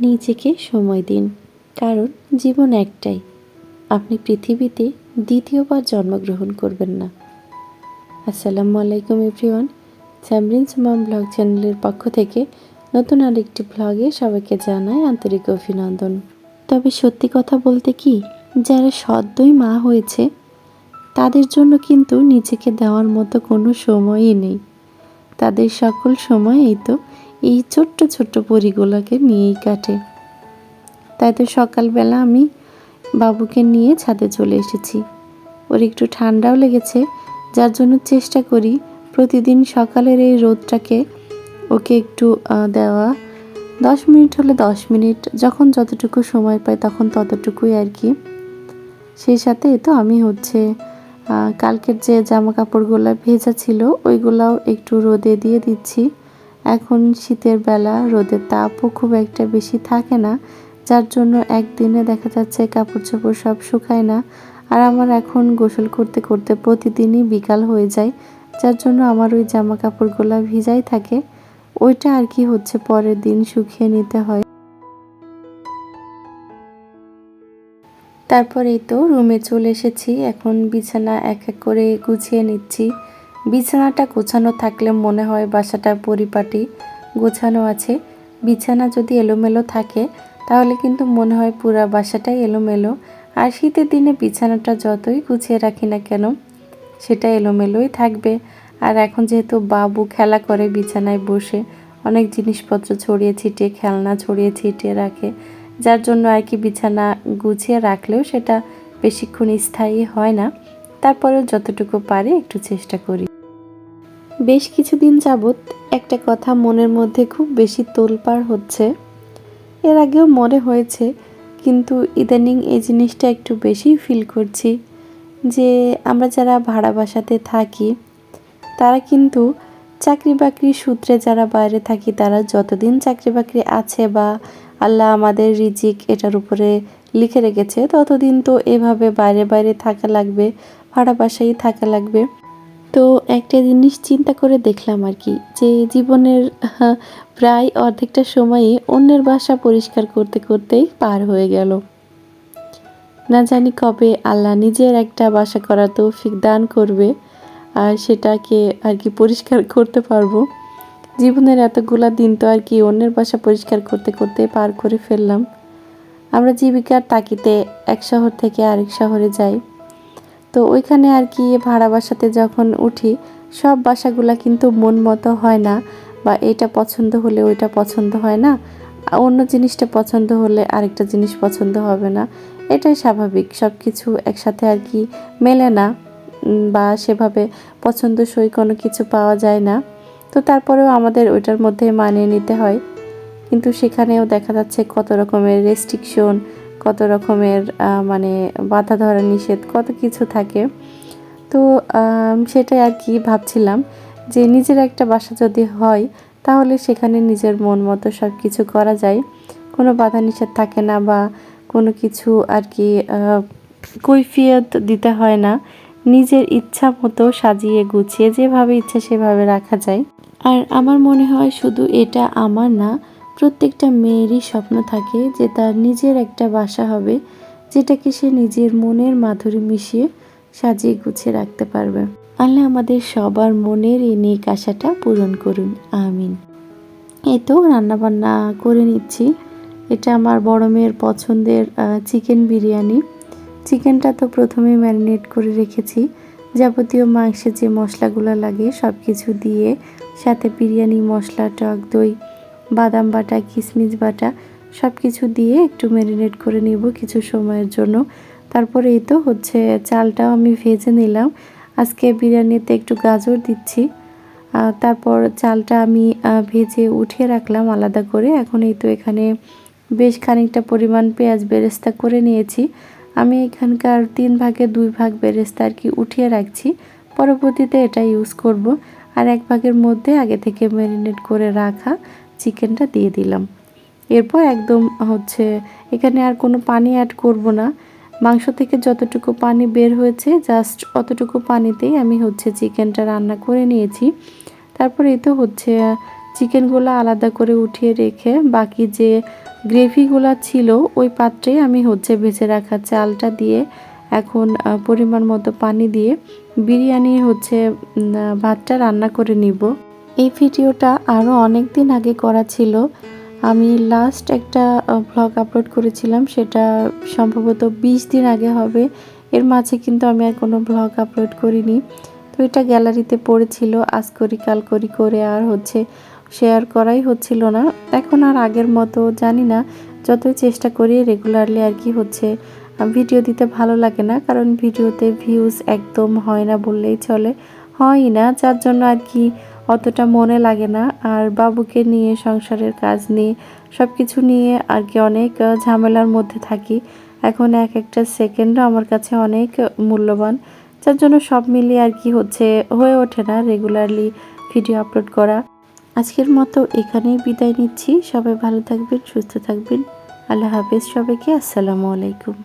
নিজেকে সময় দিন। কারণ জীবন একটাই। আপনি পৃথিবীতে দ্বিতীয়বার জন্মগ্রহণ করবেন না। আসসালামু আলাইকুম এভরিওয়ান। স্যামরিন্স মাম ব্লগ চ্যানেলের পক্ষ থেকে নতুন আরেকটি ব্লগে সবাইকে জানাই আন্তরিক অভিনন্দন। তবে সত্যি কথা বলতে কি, যারা সদ্যই মা হয়েছে, তাদের জন্য কিন্তু নিজেকে দেওয়ার মতো কোনো সময়ই নেই। তাদের সকল সময় এই তো এই ছোট্ট ছোট্ট পরিগুলোকে নিয়েই কাটে। তাই তো সকালবেলা আমি বাবুকে নিয়ে ছাদে চলে এসেছি। ওর একটু ঠান্ডাও লেগেছে, যার জন্য চেষ্টা করি প্রতিদিন সকালের এই রোদটাকে ওকে একটু দেওয়া। দশ মিনিট হলে দশ মিনিট, যখন যতটুকু সময় পাই তখন ততটুকুই আর কি। সেই সাথে তো আমি হচ্ছে কালকের যে জামা কাপড়গুলো ভেজা ছিল ওইগুলাও একটু রোদে দিয়ে দিচ্ছি। এখন শীতের বেলা, রোদের তাপও খুব একটা বেশি থাকে না, যার জন্য একদিনে দেখা যাচ্ছে কাপড় চোপড় সব শুকায় না। আর আমার এখন গোসল করতে করতে প্রতিদিনই বিকাল হয়ে যায়, যার জন্য আমার ওই জামা কাপড়গুলো ভিজাই থাকে। ওইটা আর কি হচ্ছে পরের দিন শুকিয়ে নিতে হয়। তারপরেই তো রুমে চলে এসেছি, এখন বিছানা এক এক করে গুছিয়ে নিচ্ছি। বিছানাটা গোছানো থাকলে মনে হয় বাসাটা পরিপাটি গোছানো আছে। বিছানা যদি এলোমেলো থাকে, তাহলে কিন্তু মনে হয় পুরা বাসাটাই এলোমেলো। আর শীতের দিনে বিছানাটা যতই গুছিয়ে রাখি না কেন, সেটা এলোমেলোই থাকবে। আর এখন যেহেতু বাবু খেলা করে বিছানায় বসে, অনেক জিনিসপত্র ছড়িয়ে ছিটিয়ে, খেলনা ছড়িয়ে ছিটিয়ে রাখে, যার জন্য আর কি বিছানা গুছিয়ে রাখলেও সেটা বেশিক্ষণ স্থায়ী হয় না। তারপরেও যতটুকু পারি একটু চেষ্টা করি। বেশ কিছুদিন যাবৎ একটা কথা মনের মধ্যে খুব বেশি তোলপাড় হচ্ছে। এর আগেও মনে হয়েছে, কিন্তু ইদানিং এই জিনিসটা একটু বেশি ফিল করছি যে আমরা যারা ভাড়া বাসাতে থাকি, তারা কিন্তু চাকরি বাকরি সূত্রে যারা বাইরে থাকি, তারা যতদিন চাকরি বাকরি আছে বা আল্লাহ আমাদের রিজিক এটার উপরে লিখে রেখেছে, ততদিন তো এভাবে বাইরে বাইরে থাকা লাগবে, ভাড়া বাসায় থাকা লাগবে। তো একটা জিনিস চিন্তা করে দেখলাম আর কি, যে জীবনের প্রায় অর্ধেকটা সময়ে অন্যের বাসা পরিষ্কার করতে করতেই পার হয়ে গেল। না জানি কবে আল্লাহ নিজের একটা বাসা করার তৌফিক দান করবে আর সেটাকে আর কি পরিষ্কার করতে পারব। জীবনের এতগুলা দিন তো আর কি অন্যের বাসা পরিষ্কার করতে করতে পার করে ফেললাম। আমরা জীবিকার তাকিতে এক শহর থেকে আরেক শহরে যাই। তো ওইখানে আর কি ভাড়া বাসাতে যখন উঠি, সব বাসাগুলা কিন্তু মন মতো হয় না বা এটা পছন্দ হলে ওইটা পছন্দ হয় না অন্য জিনিসটা পছন্দ হলে আরেকটা জিনিস পছন্দ হবে না। এটাই স্বাভাবিক সব কিছু একসাথে আর কি মেলে না বা সেভাবে পছন্দসই কোনো কিছু পাওয়া যায় না। তো তারপরেও আমাদের ওইটার মধ্যে মানিয়ে নিতে হয়। কিন্তু সেখানেও দেখা যাচ্ছে কত রকমের রেস্ট্রিকশন কত রকমের মানে বাধা ধরা, নিষেধ, কত কিছু থাকে। তো সেটাই আর কি ভাবছিলাম যে নিজের একটা বাসা যদি হয়, তাহলে সেখানে নিজের মন মতো সব কিছু করা যায়। কোনো বাধা নিষেধ থাকে না বা কোনো কিছু আর কি কৈফিয়ত দিতে হয় না। নিজের ইচ্ছা মতো সাজিয়ে গুছিয়ে যেভাবে ইচ্ছা সেভাবে রাখা যায়। আর আমার মনে হয় শুধু এটা আমার না প্রত্যেকটা মেয়েরই স্বপ্ন থাকে যে তার নিজের একটা বাসা হবে, যেটাকে সে নিজের মনের মাধুরী মিশিয়ে সাজিয়ে গুছিয়ে রাখতে পারবে। আল্লাহ আমাদের সবার মনের এই নেক আশাটা পূরণ করুন, আমিন। এই তো রান্নাবান্না করে নিচ্ছি। এটা আমার বড় মেয়ের পছন্দের চিকেন বিরিয়ানি। চিকেনটা তো প্রথমে ম্যারিনেট করে রেখেছি। যাবতীয় মাংসে যে মশলাগুলো লাগে সব কিছু দিয়ে, সাথে বিরিয়ানি, মশলা, টক দই বাদাম বাটা কিশমিশ বাটা সব কিছু দিয়ে একটু ম্যারিনেট করে নিব কিছু সময়ের জন্য। তারপরে এই তো হচ্ছে চালটাও আমি ভেজে নিলাম। আজকে বিরিয়ানিতে একটু গাজর দিচ্ছি। তারপর চালটা আমি ভেজে উঠিয়ে রাখলাম আলাদা করে। এখন এই তো এখানে বেশ খানিকটা পরিমাণ পেঁয়াজ বেরেস্তা করে নিয়েছি। আমি এখানকার তিন ভাগে দুই ভাগ বেরেস্তা আর কি উঠিয়ে রাখছি। পরবর্তীতে এটা ইউজ করব। আর এক ভাগের মধ্যে আগে থেকে ম্যারিনেট করে রাখা। চিকেনটা দিয়ে দিলাম। এরপর একদম হচ্ছে এখানে আর কোনো পানি অ্যাড করব না। মাংস থেকে যতটুকু পানি বের হয়েছে জাস্ট অতটুকু পানিতেই আমি হচ্ছে চিকেনটা রান্না করে নিয়েছি। তারপর এই তো হচ্ছে চিকেনগুলো আলাদা করে উঠিয়ে রেখে বাকি যে গ্রেভিগুলো ছিল, ওই পাত্রে আমি হচ্ছে ভেজে রাখা চালটা দিয়ে এখন পরিমাণ মতো পানি দিয়ে বিরিয়ানি হচ্ছে ভাতটা রান্না করে নিব। এই ভিডিওটা আরও অনেক দিন আগে করা ছিল। আমি লাস্ট একটা ভ্লগ আপলোড করেছিলাম, সেটা সম্ভবত বিশ দিন আগে হবে। এর মাঝে কিন্তু আমি আর কোনো ভ্লগ আপলোড করিনি। তো এটা গ্যালারিতে পড়েছিল, আজ করি, কাল করি, করে আর হচ্ছে শেয়ার করাই হচ্ছিল না। এখন আর আগের মতো জানি না, যতই চেষ্টা করি রেগুলারলি আর কি হচ্ছে ভিডিও দিতে ভালো লাগে না, কারণ ভিডিওতে ভিউজ একদম হয় না বললেই চলে। হয় না, যার জন্য আর কি অতটা মনে লাগে না। আর বাবুকে নিয়ে, সংসারের কাজ নিয়ে সব কিছু নিয়ে আর কি অনেক ঝামেলার মধ্যে থাকি। এখন এক একটা সেকেন্ডও আমার কাছে অনেক মূল্যবান। যার জন্য সব মিলিয়ে আর কি হচ্ছে, হয়ে ওঠে না রেগুলারলি ভিডিও আপলোড করা। আজকের মতো এখানেই বিদায় নিচ্ছি। সবাই ভালো থাকবেন, সুস্থ থাকবেন। আল্লাহ হাফেজ সবাইকে। আসসালামু আলাইকুম।